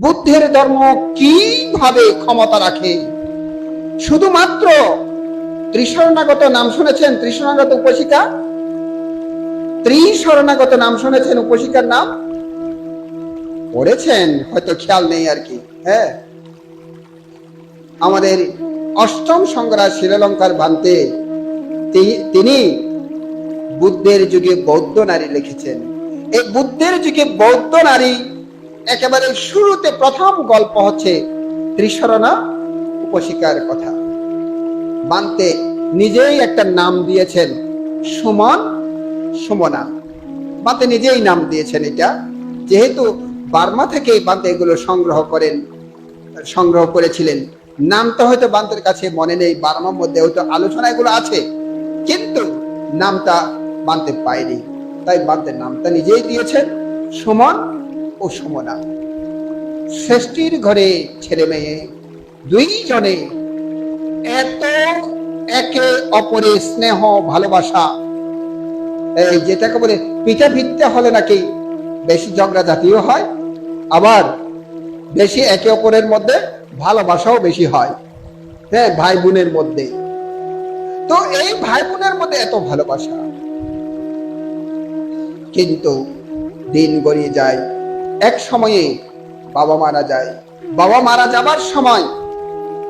বুদ্ধের ধর্ম কীভাবে ক্ষমতা রাখে? শুধুমাত্র ত্রিশরণাগত নাম শুনেছেন ত্রিশরণাগত উপশিকা ত্রিশরণাগত নাম শুনেছেন উপশিকার নাম? পড়েছেন হয়তো খেয়াল নেই আর কি হ্যাঁ? আমাদের অষ্টম সংগ্রাম শ্রীলঙ্কার বান্তে তি- তিনি বুদ্ধের যুগে বৌদ্ধ নারী লিখেছেন। এই বুদ্ধের যুগে বৌদ্ধ নারী একেবারে শুরুতে প্রথম গল্প হচ্ছে ত্রিশরণা উপশিকার কথা। বান্তে নিজেই একটা নাম দিয়েছেন সুমন, সুমনা। বান্তে নিজেই নাম দিয়েছেন এটা। যেহেতু বার্মা থেকে বান্তে এগুলো সংগ্রহ করেন, সংগ্রহ করেছিলেন নামটা হয়তো বান্তের কাছে মনে নেই, বার্মার মধ্যে হয়তো আলোচনা এগুলো আছে, কিন্তু নামটা বানতে পায়নি। তাই বান্তের নামটা নিজেই দিয়েছেন সুমন ও সুমনা শ্রেষ্ঠীর ঘরে ছেলে মেয়ে, দুইজনে এত একে অপরের স্নেহ, ভালোবাসা, এই যেটাকে বলে পিঠা ভিত্তে হলে নাকি বেশি ঝগড়া জাতীয় হয়, আবার বেশি একে অপরের মধ্যে ভালোবাসাও বেশি হয় হ্যাঁ ভাই বোনের মধ্যে। তো এই ভাই বোনের মধ্যে এত ভালোবাসা। কিন্তু দিন গড়িয়ে যায় এক সময়ে বাবা মারা যায়। বাবা মারা যাবার সময়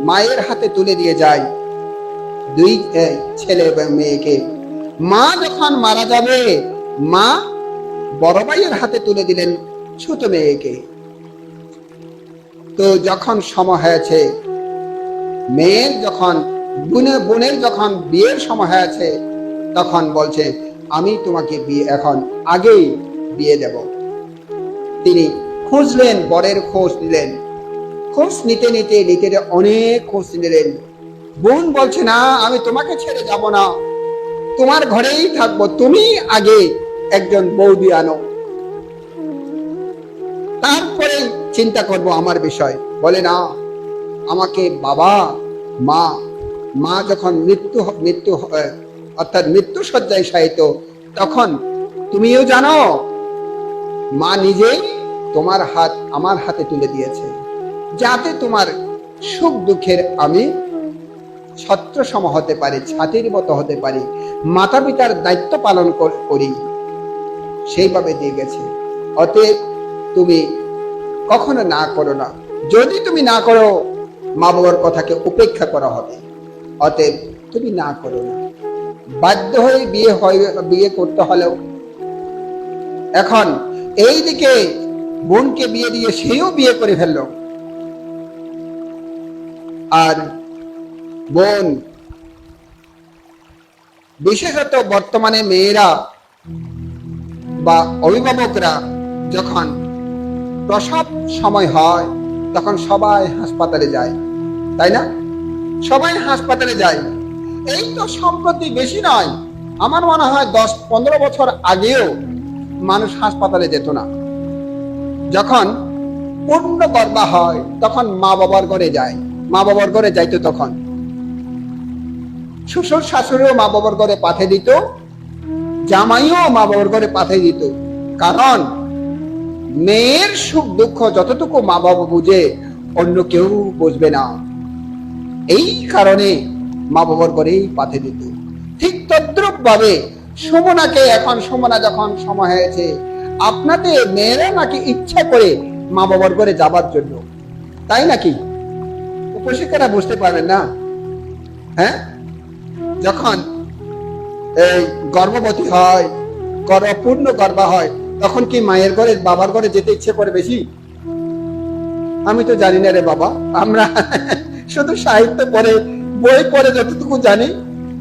মায়ের হাতে তুলে দিয়ে যায়। দুই ছেলে এবং মেয়েকে। মা যখন মারা যাবে, মা বড় ভাইয়ের হাতে তুলে দিলেন ছোট মেয়েকে। তো যখন সময় হয়েছে, মেয়ের যখন বোনের বোনের যখন বিয়ের সময় হয়েছে, তখন বলছে, আমি তোমাকে বিয়ে এখন আগেই বিয়ে দেব। তিনি খুঁজলেন, বরের খোঁজ নিলেন। খোঁজ নিতে নিতে নিতে অনেক খোঁজ নিলেন। বোন বলছে, না, আমি তোমাকে ছেড়ে যাব না। তোমার ঘরেই থাকব। তুমি আগে একজন বৌদি আনো। তারপরে চিন্তা করব আমার বিষয়। বলে, না, আমাকে বাবা, মা মা যখন মৃত্যু মৃত্যু অর্থাৎ মৃত্যু শয্যায় শায়িত, তখন তুমিও জানো, মা নিজেই তোমার হাত আমার হাতে তুলে দিয়েছে, যাতে তোমার সুখ দুঃখের আমি ছত্র সম হতে পারি ছাতির মতো হতে পারি মাতা পিতার দায়িত্ব পালন করি। সেইভাবে দিয়ে গেছে। অতএব তুমি কখনো না করো না। যদি তুমি না করো, মা বাবার কথাকে উপেক্ষা করা হবে। অতএব তুমি না করো না। বাধ্য হয়ে বিয়ে হয়, বিয়ে করতে হলেও এখন এই দিকে বোনকে বিয়ে দিয়ে সেও বিয়ে করে ফেলল। আর বোন, বিশেষত বর্তমানে মেয়েরা বা অভিভাবকরা যখন প্রসব সময় হয়, তখন সবাই হাসপাতালে যায়, তাই না? সবাই হাসপাতালে যায়। এই তো সম্প্রতি বেশি নয়, আমার মনে হয় দশ পনেরো বছর আগেও মানুষ হাসপাতালে যেত না। যখন পূর্ণ গর্বা হয়, তখন মা বাবার ঘরে যায়। মা বাবার ঘরে যাইতো তখন। শ্বশুর শাশুড়িও মা বাবার ঘরে পাঠিয়ে দিত, জামাইও মা বাবার ঘরে পাঠিয়ে দিত। কারণ মেয়ের সুখ দুঃখ যতটুকু মা বাবা বুঝে, অন্য কেউ বুঝবে না। এই কারণে মা বাবার ঘরেই পাঠিয়ে দিত। ঠিক তদ্রুপ ভাবে সুমনাকে এখন সুমনা যখন সময় হয়েছে আপনাদের মেয়েরা নাকি ইচ্ছা করে মা বাবার ঘরে যাবার জন্য? তাই নাকি? উপশিক্ষারা বুঝতে পারবেন না? হ্যাঁ? যখন এই গর্ভবতী হয় গর্ভপূর্ণ গর্ভা হয়, তখন কি মায়ের ঘরে, বাবার ঘরে যেতে ইচ্ছে করে বেশি? আমি তো জানি না রে বাবা। আমরা শুধু সাহিত্য পড়ে, বই পড়ে যতটুকু জানি,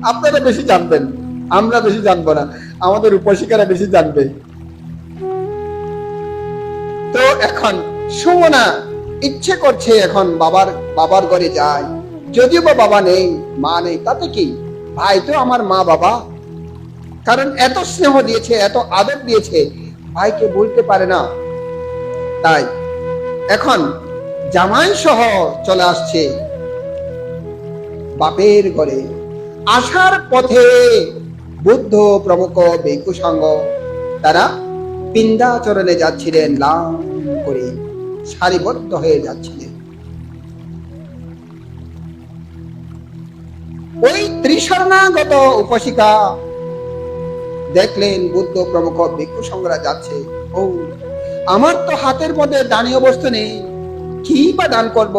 আপনারা বেশি জানবেন। আমরা বেশি জানব না। আমাদের উপশিকারা বেশি জানবে। এখন। সুমনা ইচ্ছে করছে এখন বাবার বাবার ঘরে যায় যদিও বা বাবা নেই, মা নেই, তাতে কি? ভাই তো আমার মা বাবা। কারণ এত স্নেহ দিয়েছে, এত আদর দিয়েছে, ভাইকে বলতে পারে না। তাই এখন জামাই সহ চলে আসছে বাপের ঘরে। আসার পথে বুদ্ধ প্রমুখ বেকু সঙ্গ, তারা পিন্দাচরণে যাচ্ছিলেন লাম করে সারিবদ্ধ হয়ে যাচ্ছিলেন। ওই ত্রিশরণাগত উপাসিকা দেখলেন বুদ্ধ প্রমুখ ভিক্ষু সংঘরা যাচ্ছে। ও, আমার তো হাতের মধ্যে দানীয় বস্তু নেই, কি বা দান করব?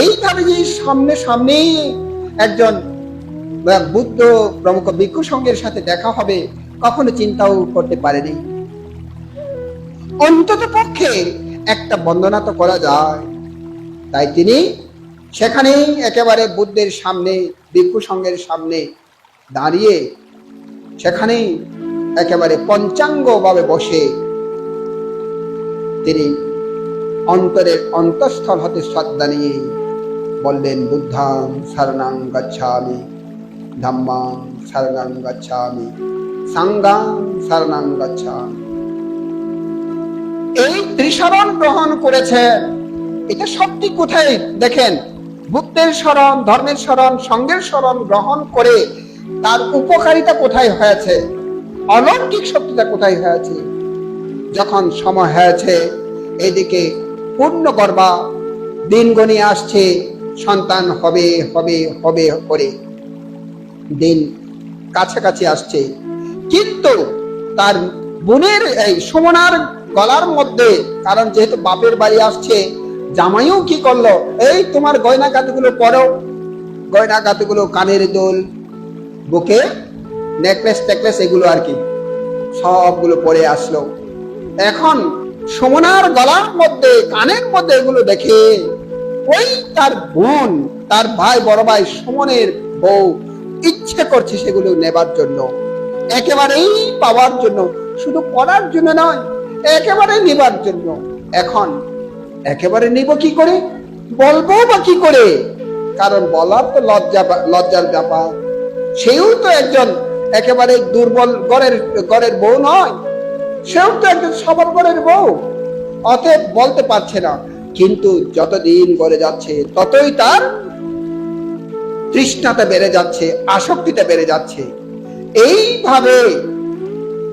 এইভাবে যে সামনে সামনে একজন বুদ্ধ প্রমুখ ভিক্ষু সংঘের সাথে দেখা হবে। কখনো চিন্তাও করতে পারেনি। অন্তত পক্ষে একটা বন্দনা তো করা যায়। তাই তিনি সেখানেই একেবারে বুদ্ধের সামনে, ভিক্ষু সংঘের সামনে দাঁড়িয়ে সেখানেই একেবারে পঞ্চাঙ্গ ভাবে বসে তিনি অন্তরের অন্তঃস্থল হতে শ্রদ্ধা নিয়ে বললেন বুদ্ধাং শরণাং গচ্ছামি ধম্মাং শরণাং গচ্ছামি এই ত্রিশরণ গ্রহণ এটা সত্যি কোথায়? দেখেন বুদ্ধের ধর্মের সঙ্গের গ্রহণ করে তার উপকারিতা কোথায় হয়েছে? অলৌকিক শক্তিটা কোথায় হয়েছে? যখন সময় হয়েছে, এদিকে পূর্ণ গর্বা, দিন গণিয়ে আসছে, সন্তান হবে হবে হবে, করে। দিন কাছাকাছি আসছে। কিন্তু তার বোনের এই সুমনার গলার মধ্যে, কারণ যেহেতু বাপের বাড়ি আসছে, জামাইও কি করল? এই তোমার গয়না গাতিগুলো পরো। গয়না গাতিগুলো কানের দোল, বুকে নেকলেস টেকলেস, এগুলো আর কি, সবগুলো পরে আসলো। এখন সুমনার গলার মধ্যে, কানের মধ্যে এগুলো দেখে ওই তার বোন, তার ভাই, বড় ভাই সুমনের বউ ইচ্ছে করছে সেগুলো নেবার জন্য। একেবারেই পাওয়ার জন্য, শুধু পড়ার জন্য নয় একেবারে নিবার জন্য। এখন একেবারে নিব কি করে? বলব বা কি করে? কারণ বলার তো লজ্জা লজ্জার ব্যাপার। সেও তো একজন একেবারে দুর্বল গড়ের গড়ের বউ নয়। সেও তো একজন সবল গড়ের বউ। অতএব বলতে পারছে না। কিন্তু যতদিন গড়ে যাচ্ছে, ততই তার তৃষ্ণাটা বেড়ে যাচ্ছে, আসক্তিটা বেড়ে যাচ্ছে। এইভাবে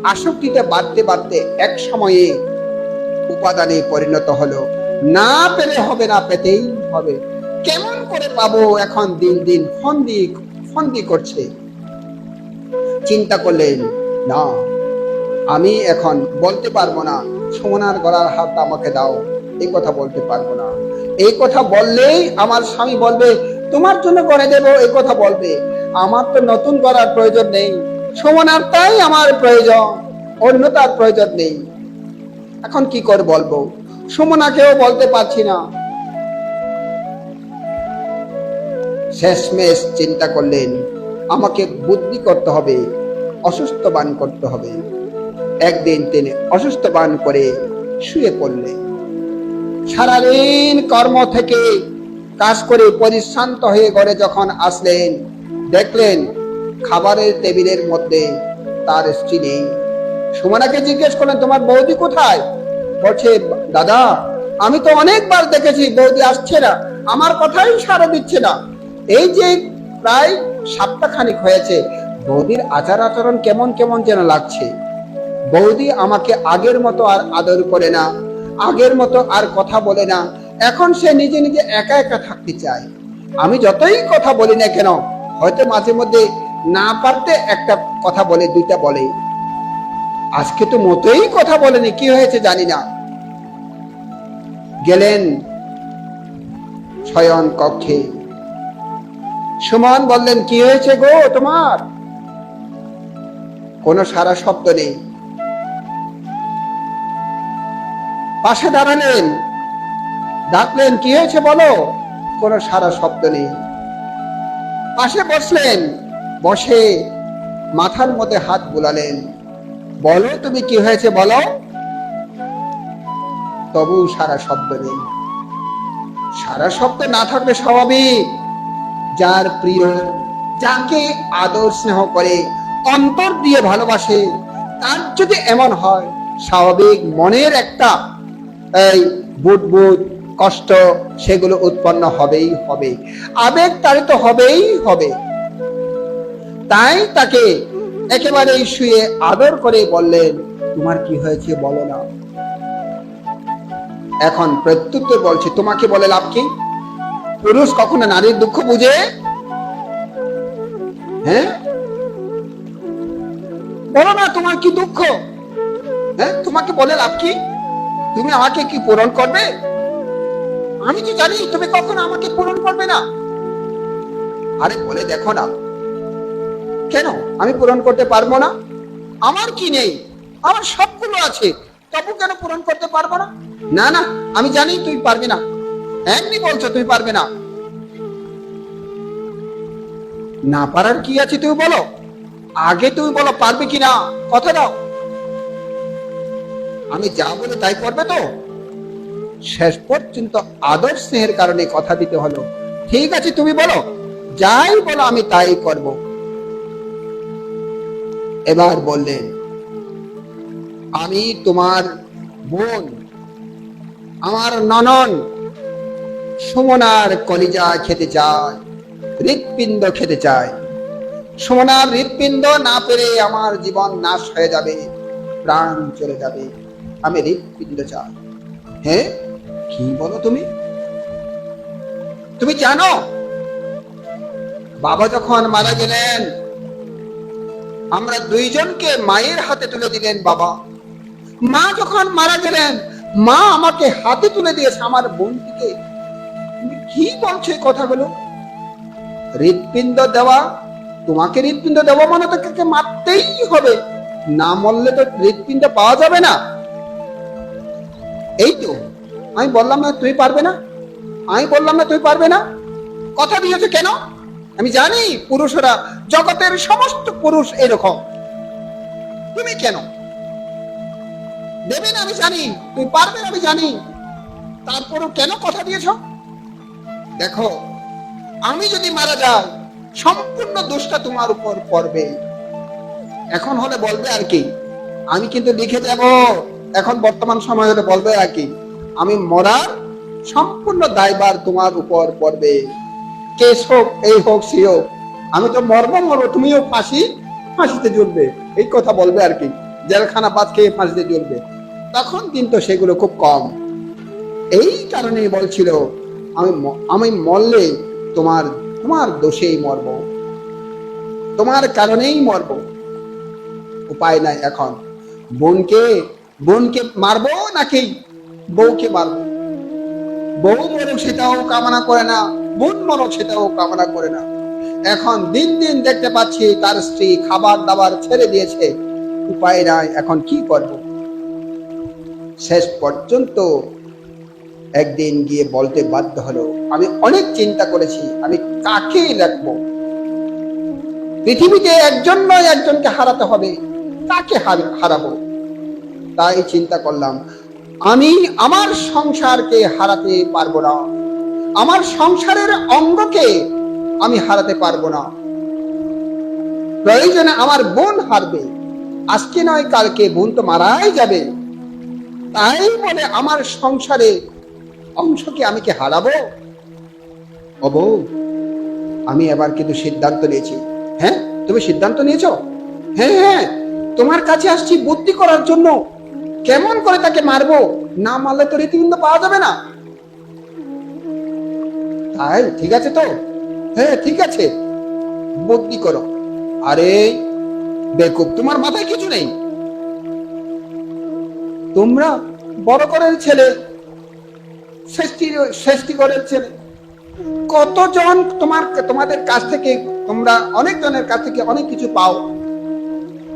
আসক্তিটা বাড়তে বাড়তে এক সময়ে উপাদানে পরিণত হলো। না পেলে হবে না পেতেই হবে। কেমন করে পাবো এখন দিন দিন ফন্দি ফন্দি করছে? চিন্তা করলেন, না, আমি এখন বলতে পারব না। সোনার গলার হাত আমাকে দাও। এই কথা বলতে পারব না। এই কথা বললেই আমার স্বামী বলবে, তোমার জন্য করে দেব। এই কথা বলবে। আমার তো নতুন করার প্রয়োজন নেই। সমানার তাই আমার প্রয়োজন, অন্য তার প্রয়োজন নেই। এখন কি করে বলব? সুমনাকেও বলতে পারছি না। শেষমেশ চিন্তা করলেন, আমাকে বুদ্ধি করতে হবে অসুস্থ বান করতে হবে। একদিন তিনি অসুস্থ বান করে শুয়ে পড়লেন। সারাদিন কর্ম থেকে কাজ করে পরিশ্রান্ত হয়ে ঘরে যখন আসলেন, দেখলেন খাবারের টেবিলের মধ্যে তার স্ত্রী নেই। সুমনাকে জিজ্ঞেস করলেন, তোমার বৌদি কোথায়? বলছে, দাদা, আমি তো অনেকবার দেখেছি, বৌদি আসছে না। আমার কথাই সারা দিচ্ছে না। এই যে প্রায় সপ্তাহ খানিক হয়েছে, বৌদির আচার আচরণ কেমন কেমন যেন লাগছে। বৌদি আমাকে আগের মতো আর আদর করে না, আগের মতো আর কথা বলে না। এখন সে নিজে নিজে একা একা থাকতে চায়। আমি যতই কথা বলি না কেন, হয়তো মাঝে মধ্যে না পারতে একটা কথা বলে, দুইটা বলে। আজকে তো মতোই কথা বলেনি, কি হয়েছে জানি না। গেলেন শয়ন কক্ষে। সুমন বললেন, কি হয়েছে গো তোমার? কোনো সারা শব্দ নেই। পাশে দাঁড়ালেন। ডাকলেন, কি হয়েছে বলো? কোনো সারা শব্দ নেই। পাশে বসলেন। বসে মাথার মধ্যে হাত বুলালেন। বলো তুমি কি হয়েছে বলো। তবু সারা শব্দ নেই। সারা শব্দ না থাকলে স্বাভাবিক, যার প্রিয় যাকে আদর স্নেহ করে, অন্তর দিয়ে ভালোবাসে, তার যদি এমন হয়, স্বাভাবিক মনের একটা এই বুদবুদ কষ্ট, সেগুলো উৎপন্ন হবেই হবে। আবেগ তাড়িত হবেই হবে। তাই তাকে একেবারেই শুয়ে আদর করে বললেন, তোমার কি হয়েছে বলো না? এখন প্রত্যুত্তর বলছি, তোমাকে বলে লাভ কি? পুরুষ কখনো নারীর দুঃখ বুঝে? হ্যাঁ? বলো না, তোমার কি দুঃখ? হ্যাঁ? তোমাকে বলে লাভ কি? তুমি আমাকে কি পূরণ করবে? আমি তো জানি, তুমি কখনো আমাকে পূরণ করবে না। আরে বলে দেখো না কেন? আমি পূরণ করতে পারব না। আমার কি নেই? আমার সবগুলো আছে। তবু কেন পূরণ করতে পারব না? না না, আমি জানি তুই পারবি না। এমনি বলছো তুই পারবে না। না পারার কি আছে তুই বলো? আগে তুমি বলো পারবে কি না কথা দাও। আমি যা বলে তাই করবে তো? শেষ পর্যন্ত আদর স্নেহের কারণে কথা দিতে হলো। ঠিক আছে, তুমি বলো। যাই বলো আমি তাই করব। এবার বললেন, আমি তোমার বোন, আমার ননন সুমনার কলিজা খেতে চাই, হৃৎপিণ্ড খেতে চাই। সুমনার হৃৎপিণ্ড না পেরে আমার জীবন নাশ হয়ে যাবে, প্রাণ চলে যাবে। আমি হৃৎপিণ্ড চাই। হ্যাঁ কি বলো তুমি? তুমি জানো, বাবা যখন মারা গেলেন আমরা দুইজনকে মায়ের হাতে তুলে দিলেন, বাবা। মা যখন মারা গেলেন, মা আমাকে হাতে তুলে দিয়েছে আমার বোনটিকে। তুমি কি বলছো এই কথাগুলো? হৃৎপিণ্ড দেওয়া, তোমাকে হৃৎপিণ্ড দেওয়া মানে তো তাকে মারতেই হবে। না মরলে তো হৃৎপিণ্ড পাওয়া যাবে না। এই তো, আমি বললাম না তুই পারবে না? আমি বললাম না তুই পারবে না? কথা দিয়েছে কেন? আমি জানি পুরুষরা জগতের সমস্ত পুরুষ এরকম। তুমি কেন? দেবে না, আমি জানি। তুই পারবে আমি জানি। তারপরও কেন কথা দিয়েছ? দেখো, আমি যদি মারা যাই, সম্পূর্ণ দোষটা তোমার উপর পড়বে। এখন হলে বলবে আর কি? আমি কিন্তু লিখে যাব। এখন বর্তমান সময় হলে বলবে আর কি? আমি মরার সম্পূর্ণ দায়বার তোমার উপর পড়বে। কেস হোক এই হোক, সে হোক। আমি তো মরবো মরবো, তুমিও ফাঁসি, ফাঁসিতে ঝুলবে এই কথা বলবে আর কি। জেলখানা পাত খেয়ে ফাঁসিতে ঝুলবে তখন কিন্তু সেগুলো খুব কম। এই কারণেই বলছিল, আমি আমি মরলে তোমার তোমার দোষেই মরব। তোমার কারণেই মরব। উপায় নাই এখন। বোনকে বোনকে মারবো নাকি বউকে মারবো? বউ মরুক সেটাও কামনা করে না। মরুক সেটাও কামনা করে না। এখন দিন দিন দেখতে পাচ্ছি তার স্ত্রী খাবার দাবার ছেড়ে দিয়েছে। উপায় নাই, এখন কি করব? শেষ পর্যন্ত একদিন গিয়ে বলতে বাধ্য হলো, আমি অনেক চিন্তা করেছি, আমি কাকে রাখব? পৃথিবীতে একজন নয়, একজনকে হারাতে হবে। কাকে হারাবো? তাই চিন্তা করলাম, আমি আমার সংসারকে হারাতে পারব না। আমার সংসারের অঙ্গকে আমি হারাতে পারব না। প্রয়োজনে আমার বোন হারবে। আজকে নয় কালকে বোন তো মারাই যাবে। তাই বলে আমার সংসারে অংশকে আমি কি হারাবো? বউ, আমি এবার কিন্তু সিদ্ধান্ত নিয়েছি। হ্যাঁ তুমি সিদ্ধান্ত নিয়েছো? হ্যাঁ হ্যাঁ তোমার কাছে আসছি বুদ্ধি করার জন্য। কেমন করে তাকে মারবো? না মারলে তো রীতিবৃন্দ পাওয়া যাবে না। তাই ঠিক আছে তো? হ্যাঁ ঠিক আছে। বুদ্ধি করো। আরে, বেকুব, তোমার মাথায় কিছু নেই। তোমরা বড় করের ছেলে ষষ্ঠী করের ছেলে। কতজন তোমার, তোমাদের কাছ থেকে, তোমরা অনেক জনের কাছ থেকে অনেক কিছু পাও।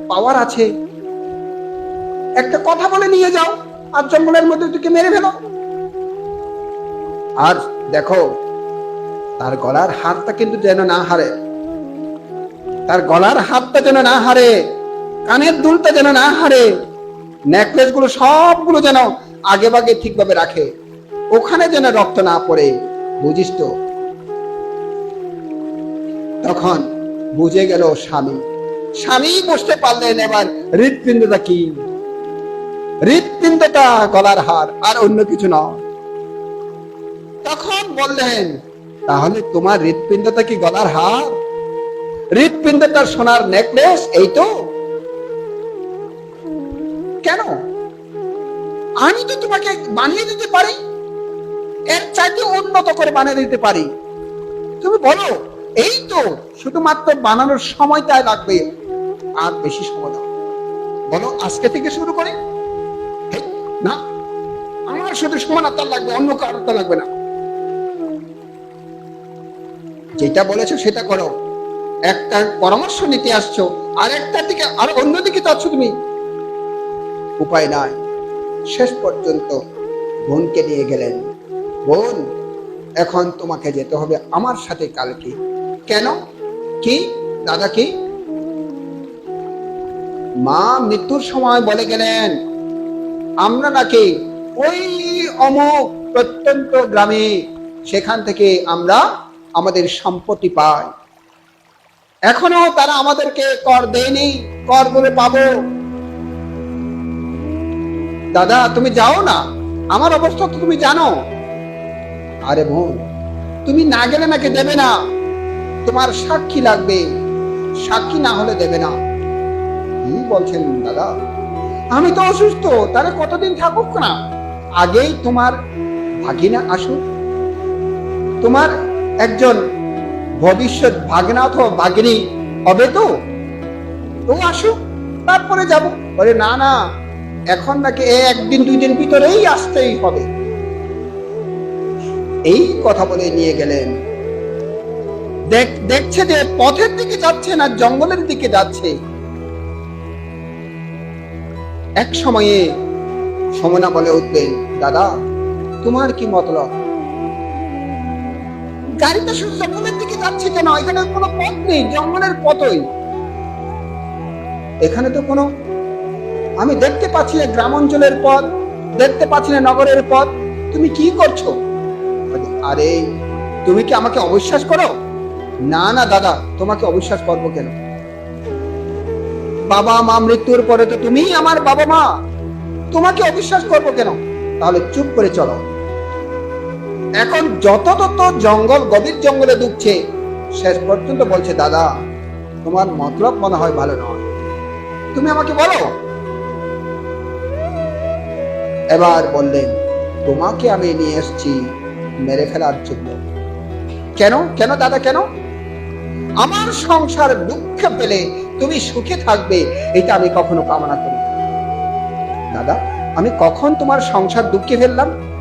পাওয়ার আছে। একটা কথা বলে নিয়ে যাও, আর জঙ্গলের মধ্যে তুকে মেরে ফেলো। আর দেখো তার গলার হারটা কিন্তু যেন না হারে। তার গলার হাতটা যেন না হারে, কানের দুলটা যেন না হারে নেকলেসগুলো সবগুলো যেন আগে বাগে ঠিকভাবে রাখে, ওখানে যেন রক্ত না পড়ে, বুঝিস তো? তখন বুঝে গেল স্বামী। স্বামী বুঝতে পারলেন এবার হৃৎপিণ্ডটা কি? হৃৎপিণ্ডটা গলার হার আর অন্য কিছু নয়। তখন বললেন তাহলে তোমার হৃৎপিণ্ডটা কি গলার হার? হৃৎপিণ্ডটা সোনার নেকলেস এই তো কেন? আমি তো তোমাকে বানিয়ে দিতে পারি। এর চাইতে উন্নত করে বানিয়ে দিতে পারি। তুমি বলো এই তো শুধুমাত্র বানানোর সময়টাই লাগবে। আর বেশি সময় দাও বলো, আজকে থেকে শুরু করে? না, আমার শুধু সমানতা লাগবে অন্য কারোর তা লাগবে না। যেটা বলেছ সেটা করো। একটা পরামর্শ নিতে আসছো, আর একটা দিকে, আর অন্যদিকে যাচ্ছ তুমি। উপায় নাই। শেষ পর্যন্ত বোনকে নিয়ে গেলেন। বোন, এখন তোমাকে যেতে হবে আমার সাথে কালকে। কেন? কি? দাদা কি? মা মৃত্যুর সময় বলে গেলেন, আমরা নাকি ওই অমুক প্রত্যন্ত গ্রামে, সেখান থেকে আমরা আমাদের সম্পত্তি পায়। এখনও তারা আমাদেরকে কর দেয়নি, কর বলে পাবো। দাদা, তুমি যাও না। আমার অবস্থা তো তুমি জানো। আরে বোন, তুমি না গেলে নাকি দেবে না। তোমার সাক্ষী লাগবে। সাক্ষী না হলে দেবে না। বলছেন দাদা? আমি তো অসুস্থ তারা কতদিন থাকুক না? আগেই তোমার ভাগিনা আসুক। তোমার একজন ভবিষ্যৎ ভাগনা অথবা ভাগিনী হবে তো? ও আসুক, তারপরে যাব। বলে, না না, এখন নাকি একদিন দুই দিন ভিতরেই আসতেই হবে। এই কথা বলে নিয়ে গেলেন। দেখ, দেখছে যে পথের দিকে যাচ্ছে না, জঙ্গলের দিকে যাচ্ছে। এক সময়ে সমনা বলে উঠলেন, দাদা, তোমার কি মতলব? শুধু জঙ্গলের দিকে যাচ্ছে কেন? এখানে কোনো পথ নেই, জঙ্গলের পথই। এখানে তো কোনো আমি দেখতে পাচ্ছি না গ্রাম অঞ্চলের পথ, দেখতে পাচ্ছি না নগরের পথ। তুমি কি করছ? আরে, তুমি কি আমাকে অবিশ্বাস করো? না না, দাদা, তোমাকে অবিশ্বাস করব কেন? বাবা মা মৃত্যুর পরে তো তুমি আমার বাবা মা। তোমাকে অবিশ্বাস করব কেন? তাহলে চুপ করে চলো। এখন যত তত জঙ্গল, গভীর জঙ্গলে ঢুকছে শেষ পর্যন্ত বলছে, দাদা, তোমার মতলব মনে হয় ভালো নয়। তুমি আমাকে বলো। এবার বললেন, তোমাকে আমি নিয়ে এসেছি মেরে ফেলার জন্য। কেন? কেন দাদা, কেন? আমার সংসার দুঃখ পেলে তুমি সুখে থাকবে, এটা আমি কখনো কামনা করি দাদা, আমি কখন তোমার সংসার দুঃখে ফেললাম?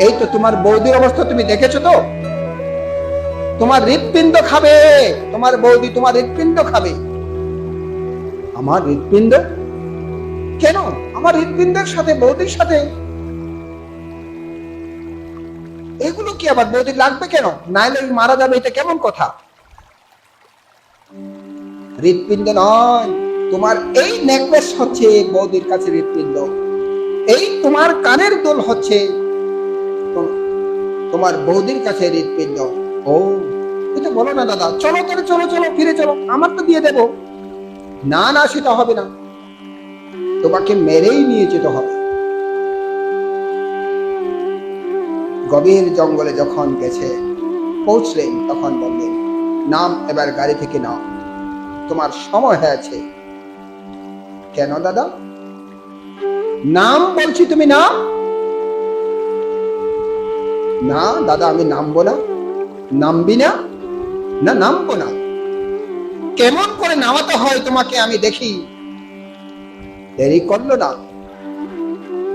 এই তো তোমার বৌদির অবস্থা তুমি দেখেছ তো? তোমার হৃৎপিণ্ড খাবে। তোমার বৌদি তোমার হৃৎপিণ্ড খাবে। আমার হৃৎপিণ্ড? কেন? আমার হৃৎপিণ্ডের সাথে, বৌদির সাথে? এগুলো কি আবার বৌদির লাগবে কেন? নাইলে মারা যাবে, এটা কেমন কথা? হৃৎপিণ্ড নয়, তোমার এই নেকলেস হচ্ছে বৌদির কাছে হৃৎপিণ্ড। এই তোমার কানের দোল হচ্ছে তোমার বৌদির কাছে হৃৎপিণ্ড ও, এটা বলো না দাদা, চলো তাহলে চলো চলো, ফিরে চলো, আমার তো দিয়ে দেবো। না না, সেটা হবে না। তোমাকে মেরেই নিয়ে যেতে হবে। গভীর জঙ্গলে যখন গেছে পৌঁছলেন তখন বললেন নাম এবার গাড়ি থেকে নাও। তোমার সময় হয়েছে। কেন দাদা? নাম বলছি তুমি, নাম? না, দাদা, আমি নামবো না। নামবি না? না, নামবো না। কেমন করে নামাতে হয় তোমাকে আমি দেখি। দেরি করল না।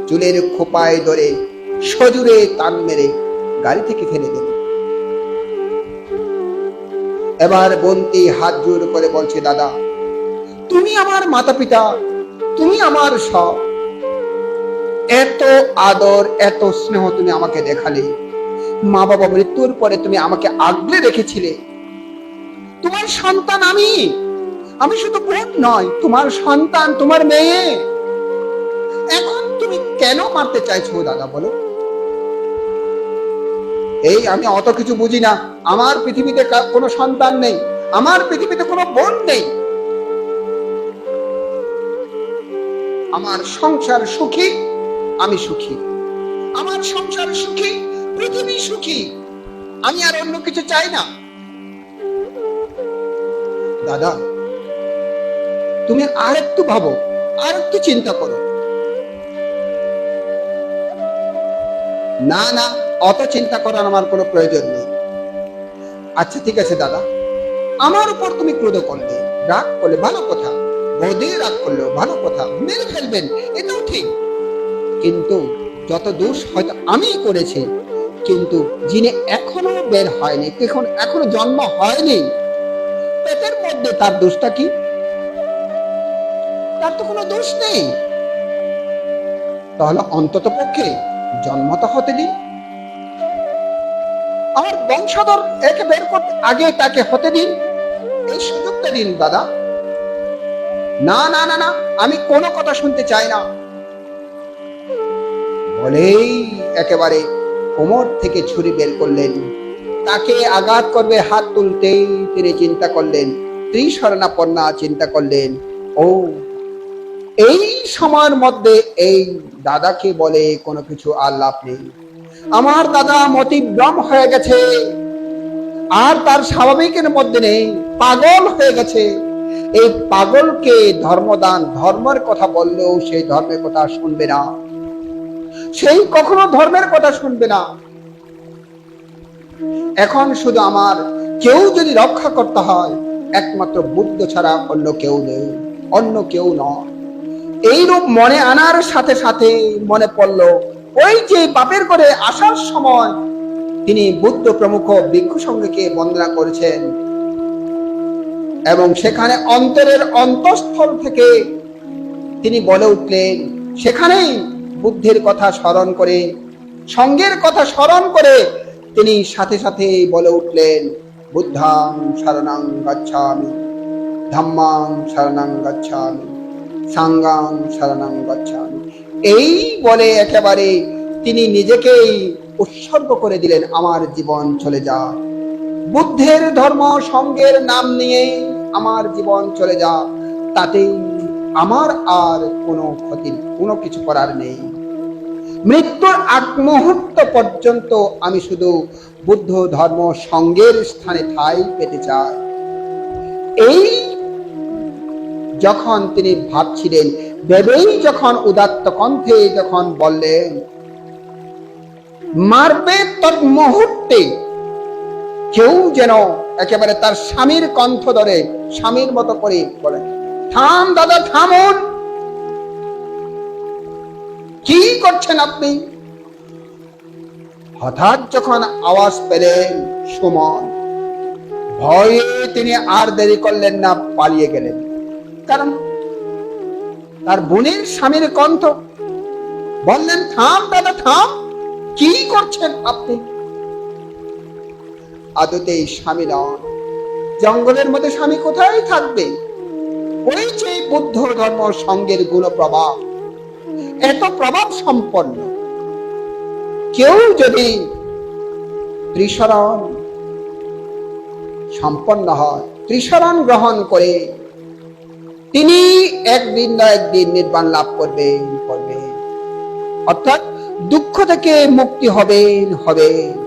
চুলের খোপায় ধরে সজুরে টান মেরে গাড়ি থেকে ফেলে দিল। এবার বন্তি হাত জোর করে বলছে, দাদা, তুমি আমার মাতা পিতা তুমি আমার সব। এত আদর, এত স্নেহ তুমি আমাকে দেখালে। মা বাবা মৃত্যুর পরে তুমি আমাকে আগলে রেখেছিলে। তোমার সন্তান আমি। আমি শুধু বোন নয়, তোমার সন্তান, তোমার মেয়ে। এখন তুমি কেন মারতে চাইছো দাদা, বলো? এই আমি অত কিছু বুঝি না। আমার পৃথিবীতে কোনো সন্তান নেই। আমার পৃথিবীতে কোনো বোন নেই। আমার সংসার সুখী, আমি সুখী। আমার সংসার সুখী প্রথমেই সুখী। আমি আর অন্য কিছু চাই না। দাদা, তুমি আর একটু ভাবো আর একটু চিন্তা করো। না না, অত চিন্তা করার আমার কোনো প্রয়োজন নেই। আচ্ছা ঠিক আছে, দাদা। আমার উপর তুমি ক্রোধ করলে রাগ করলে ভালো কথা। বৌদি রাগ করলেও ভালো কথা। মেরে ফেলবেন, এটাও ঠিক। কিন্তু যত দোষ হয়তো আমি করেছি কিন্তু যিনি এখনও বের হয়নি এখন এখনও জন্ম হয়নি, পেটের মধ্যে তার দোষটা কি? তার তো কোনো দোষ নেই। তাহলে অন্তত পক্ষে জন্ম তো হতে দিন আমার বংশধর একে বের করতে আগে তাকে হতে দিন। এই সুযোগটা দিন, দাদা। না না না না, আমি কোনো কথা শুনতে চাই না। বলেই একেবারে কোমর থেকে ছুরি বের করলেন। তাকে আঘাত করবে হাত তুলতেই তিনি চিন্তা করলেন, ত্রিশরণাপন্না চিন্তা করলেন। ও, এই সময়ের মধ্যে এই দাদাকে বলে কোনো কিছু আর লাভ নেই। আমার দাদা মতিভ্রম হয়ে গেছে, আর তার স্বাভাবিকের মধ্যে নেই, পাগল হয়ে গেছে। এই পাগলকে ধর্মদান, ধর্মের কথা বললেও সেই ধর্মের কথা শুনবে না। সেই কখনো ধর্মের কথা শুনবে না। এখন শুধু আমার কেউ যদি রক্ষা করতে হয়, একমাত্র বুদ্ধ ছাড়া অন্য কেউ নেই, অন্য কেউ নয়। এইরূপ মনে আনার সাথে সাথে মনে পড়ল, ওই যে বাপের করে আসার সময় তিনি বুদ্ধ প্রমুখ ভিক্ষু সঙ্গীকে বন্দনা করেছেন এবং সেখানে অন্তরের অন্তঃস্থল থেকে তিনি বলে উঠলেন, সেখানেই বুদ্ধের কথা স্মরণ করে, সঙ্গের কথা স্মরণ করে তিনি সাথে সাথে বলে উঠলেন, বুদ্ধাং শরণাং গচ্ছামি, ধাম্মাং শরণাং গচ্ছামি, সাঙ্গাং শরণাং গচ্ছামি। এই বলে একেবারে তিনি নিজেকেই উৎসর্গ করে দিলেন, আমার জীবন চলে যা, বুদ্ধের ধর্ম সঙ্গের নাম নিয়ে আমার জীবন চলে যা তাতে আমার আর কোনো ক্ষতি, কোনো কিছু করার নেই। মৃত্যুর আগ মুহূর্ত পর্যন্ত আমি শুধু বুদ্ধ ধর্ম সঙ্গের স্থানে ঠাই পেতে চাই। এই যখন তিনি ভাবছিলেন, ভেবেই যখন উদাত্ত কণ্ঠে যখন বললেন, মারবে তৎ মুহূর্তে। কেউ যেন একেবারে তার স্বামীর কণ্ঠ ধরে স্বামীর মতো করে বলে, থাম দাদা, থামুন। কি করছেন আপনি? হঠাৎ যখন আওয়াজ পেলেন সুমন, ভয়ে তিনি আর দেরি করলেন না, পালিয়ে গেলেন। কারণ তার বোনের স্বামীর কণ্ঠ। বললেন, থাম দাদা, থাম। কি করছেন আপনি? আদতে স্বামী নন। জঙ্গলের মধ্যে স্বামী কোথায় থাকবে? ওই যে বুদ্ধ ধর্ম সঙ্গের গুণ প্রভাব এত প্রভাব সম্পন্ন। কেউ যদি ত্রিশরণ সম্পন্ন হয় ত্রিশরণ গ্রহণ করে, তিনি একদিন না একদিন নির্বাণ লাভ করবেন করবেন। অর্থাৎ দুঃখ থেকে মুক্তি হবেন হবেন।